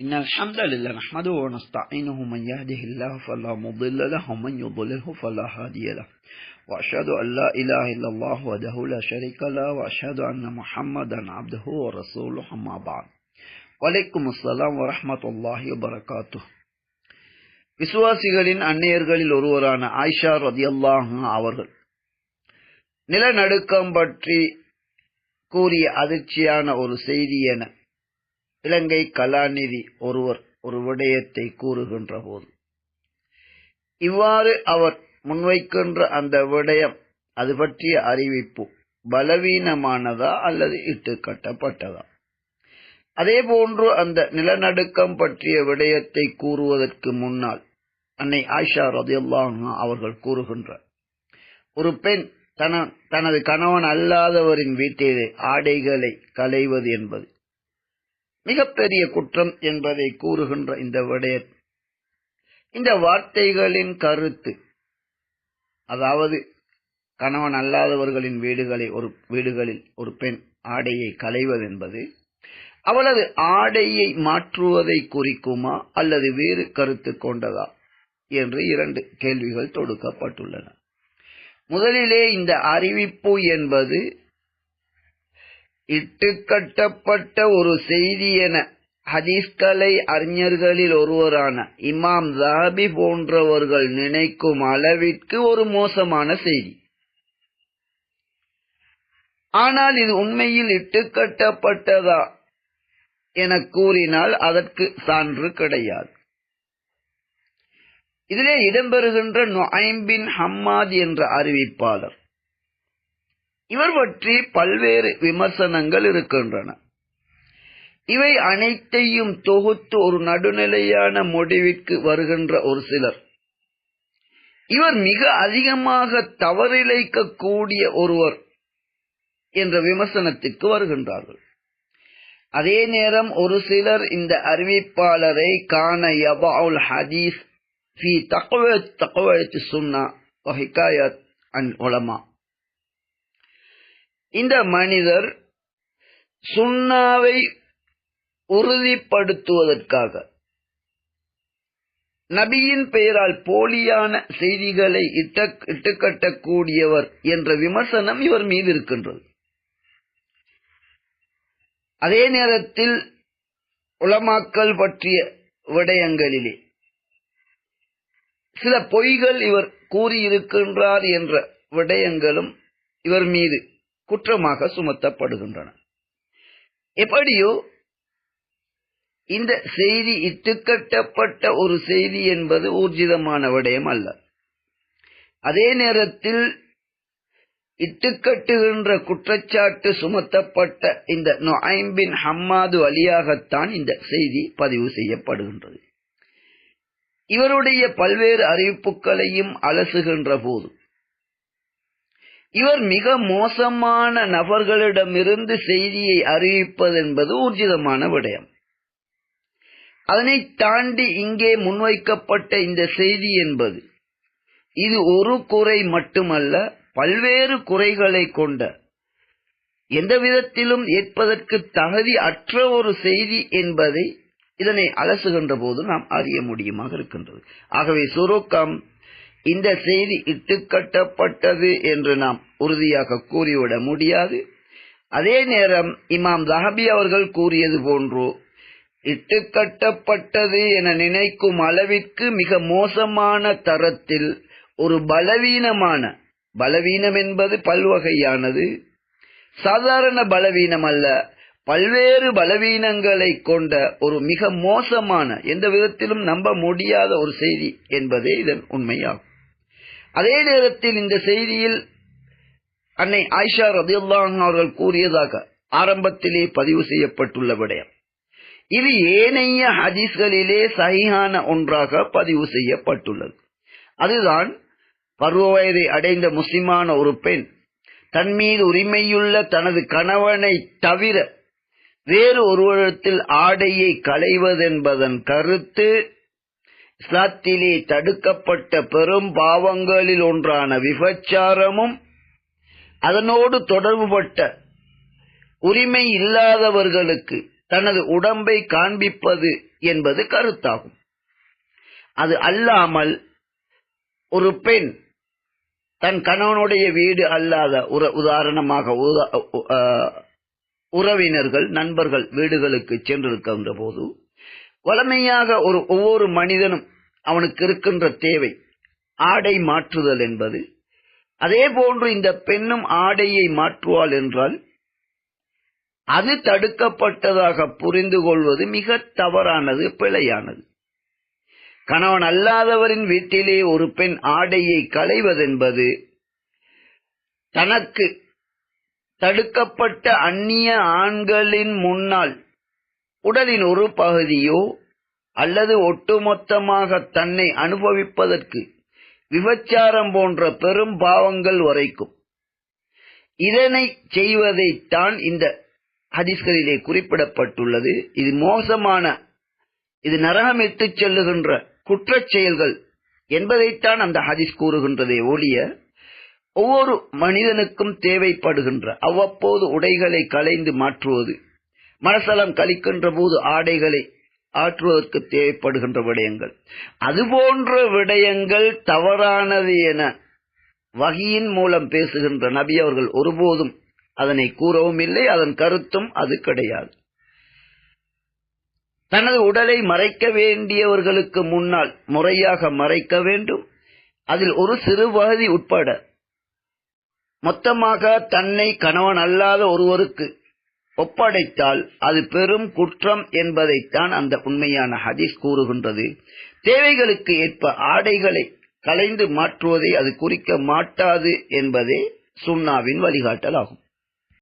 إن الحمد لله نحمده ونستعينه من يهده الله فلا مضل له ومن يضلله فلا هادي له. وأشهد أن لا إله إلا الله وحده لا شريك له وأشهد أن محمدا عبده ورسوله أما بعد. وعليكم السلام ورحمة الله وبركاته. விசுவாசிகளின் அன்னையர்களில் ஒருவரான ஆயிஷா ரதியல்லாஹு அவர்கள் நிலநடுக்கம் பற்றி கூறிய அதிர்ச்சியான ஒரு செய்தி என இலங்கை கலாநிதி ஒருவர் ஒரு விடயத்தை கூறுகின்ற போது இவ்வாறு அவர் முன்வைக்கின்ற அந்த விடயம் அது பற்றிய அறிவிப்பு பலவீனமானதா அல்லது இட்டு கட்டப்பட்டதா அதே போன்று அந்த நிலநடுக்கம் பற்றிய விடயத்தை கூறுவதற்கு முன்னால் அன்னை ஆஷா ரதியுல்லாஹு அவர்கள் கூறுகின்றார் ஒரு பெண் தன தனது கணவன் அல்லாதவரின் வீட்டிலே ஆடைகளை களைவது என்பது மிகப்பெரிய குற்றம் என்பதை கூறுகின்ற இந்த விடய இந்த வார்த்தைகளின் கருத்து அதாவது கணவன் அல்லாதவர்களின் வீடுகளை ஒரு வீடுகளில் ஒரு பெண் ஆடையை களைவது என்பது அவளது ஆடையை மாற்றுவதை குறிக்குமா அல்லது வேறு கருத்து கொண்டதா என்று இரண்டு கேள்விகள் தொடுக்கப்பட்டுள்ளன. முதலிலே இந்த அறிவிப்பு என்பது இட்டுக்கட்டப்பட்ட ஒரு செய்தி என ஹதீஸ்கலை அறிஞர்களில் ஒருவரான இமாம் ஜாபி போன்றவர்கள் நினைக்கும் அளவிற்கு ஒரு மோசமான செய்தி. ஆனால் இது உண்மையில் இட்டுக்கட்டப்பட்டதா என கூறினால் அதற்கு சான்று கிடையாது. இதிலே இடம்பெறுகின்ற நொஐம்பின் ஹம்மாத் என்ற அறிவிப்பாளர் இவர் பற்றி பல்வேறு விமர்சனங்கள் இருக்கின்றன. இவை அனைத்தையும் தொகுத்து ஒரு நடுநிலையான முடிவிற்கு வருகின்ற ஒரு சிலர். இவர் மிக அதிகமாக தவறிழைக்கக்கூடிய ஒருவர் என்ற விமர்சனத்திற்கு வருகின்றார்கள். அதே நேரம் ஒரு சிலர் இந்த அறிவிப்பாளரை காண யபாவுல் ஹதீஸ் ஃபி தகவல் தகவல் சுன்னா ஹிகாயத் அன் உலமா. இந்த மனிதர் சுண்ணாவை உறுதிப்படுத்துவதற்காக நபியின் பெயரால் போலியான செய்திகளை இட்டுக்கட்டக்கூடியவர் என்ற விமர்சனம் இவர் மீது இருக்கின்றது. அதே நேரத்தில் உலமாக்கல் பற்றிய விடயங்களிலே சில பொய்கள் இவர் கூறியிருக்கின்றார் என்ற விடயங்களும் இவர் மீது குற்றமாக சுமத்தப்படுகின்றன. எப்படியோ இந்த செய்தி இட்டுக்கட்டப்பட்ட ஒரு செய்தி என்பது ஊர்ஜிதமான விடயம் அல்ல. அதே நேரத்தில் இட்டுக்கட்டுகின்ற குற்றச்சாட்டு சுமத்தப்பட்ட இந்த நொஐம்பின் ஹம்மாது வழியாகத்தான் இந்த செய்தி பதிவு செய்யப்படுகின்றது. இவருடைய பல்வேறு அறிவிப்புகளையும் அலசுகின்ற போது இவர் மிக மோசமான நபர்களிடமிருந்து செய்தியை அறிவிப்பது என்பது ஊர்ஜிதமான விடயம். அதனை தாண்டி இங்கே முன்வைக்கப்பட்ட இந்த செய்தி என்பது இது ஒரு குறை மட்டுமல்ல பல்வேறு குறைகளை கொண்ட எந்த விதத்திலும் ஏற்பதற்கு தகுதி அற்ற ஒரு செய்தி என்பதை இதனை அலசுகின்ற போது நாம் அறிய முடியுமாக இருக்கின்றது. ஆகவே சுருக்கம் இந்த செய்தி இட்டுக்கட்டப்பட்டது என்று நாம் உறுதியாக கூறிவிட முடியாது. அதே நேரம் இமாம் ஜஹபி அவர்கள் கூறியது போன்று இட்டுக்கட்டப்பட்டது என நினைக்கும் அளவிற்கு மிக மோசமான தரத்தில் ஒரு பலவீனமான பலவீனம் என்பது பல்வகையானது. சாதாரண பலவீனம் அல்ல பல்வேறு பலவீனங்களை கொண்ட ஒரு மிக மோசமான எந்த விதத்திலும் நம்ப முடியாத ஒரு செய்தி என்பதே இதன் உண்மையாகும். அதே நேரத்தில் இந்த செய்தியில் அன்னை ஆயிஷா ரதியுல்லான் அவர்கள் கூறியதாக ஆரம்பத்திலே பதிவு செய்யப்பட்டுள்ள விடயம். இது ஏனைய ஹதீஸ்களிலே சகிஹான ஒன்றாக பதிவு செய்யப்பட்டுள்ளது. அதுதான் பருவ வயதை அடைந்த முஸ்லிமான ஒரு பெண் தன் மீது உரிமையுள்ள தனது கணவனை தவிர வேறு ஒருவரிடத்தில் ஆடையை களைவதென்பதன் கருத்து இஸ்லாத்திலே தடுக்கப்பட்ட பெரும் பாவங்களில் ஒன்றான விபச்சாரமும் அதனோடு தொடர்புபட்ட உரிமை இல்லாதவர்களுக்கு தனது உடம்பை காண்பிப்பது என்பது கருத்தாகும். அது அல்லாமல் ஒரு பெண் தன் கணவனுடைய வீடு அல்லாத உதாரணமாக உறவினர்கள் நண்பர்கள் வீடுகளுக்கு சென்றிருக்கின்ற போது வளமையாக ஒரு ஒவ்வொரு மனிதனும் அவனுக்கு இருக்கின்ற தேவை. ஆடை மாற்றுதல் என்பது. அதே போன்று இந்த பெண்ணும் ஆடையை மாற்றுவாள் என்றால் அது தடுக்கப்பட்டதாக புரிந்து கொள்வது மிக தவறானது பிழையானது. கணவன் அல்லாதவரின் வீட்டிலே ஒரு பெண் ஆடையை களைவதென்பது தனக்கு தடுக்கப்பட்ட அந்நிய ஆண்களின் முன்னால் உடலின் ஒரு பகுதியோ அல்லது ஒட்டுமொத்தமாக தன்னை அனுபவிப்பதற்கு விபச்சாரம் போன்ற பெரும் பாவங்கள் வரைக்கும். இதனை செய்வதைத்தான் இந்த ஹதீஸ்களிலே குறிப்பிடப்பட்டுள்ளது. இது மோசமான இது நரகம் இட்டுச் செல்லுகின்ற குற்றச் செயல்கள் என்பதைத்தான் அந்த ஹதீஸ் கூறுகின்றதே ஒழிய ஒவ்வொரு மனிதனுக்கும் தேவைப்படுகின்ற அவ்வப்போது உடைகளை களைந்து மாற்றுவது மனசலம் கழிக்கின்ற போது ஆடைகளை ஆற்றுவதற்கு தேவைப்படுகின்ற விடயங்கள். அதுபோன்ற விடயங்கள் தவறானது என வகையின் மூலம் பேசுகின்ற நபி அவர்கள் ஒருபோதும் அதனை கூறவும் இல்லை அதன் கருத்தும் அது கிடையாது. தனது உடலை மறைக்க வேண்டியவர்களுக்கு முன்னால் முறையாக மறைக்க வேண்டும். அதில் ஒரு சிறு பகுதி உட்பட. மொத்தமாக தன்னை கணவன் அல்லாத ஒருவருக்கு ஒப்படைத்தால் அது பெரும் குற்றம் என்பதைத்தான் அந்த உண்மையான ஹதீஸ் கூறுகின்றது. தேவைகளுக்கு ஏற்ப ஆடைகளை கலைந்து மாற்றுவதை அது குறிக்க மாட்டாது என்பதே சுண்ணாவின் வழிகாட்டல் ஆகும்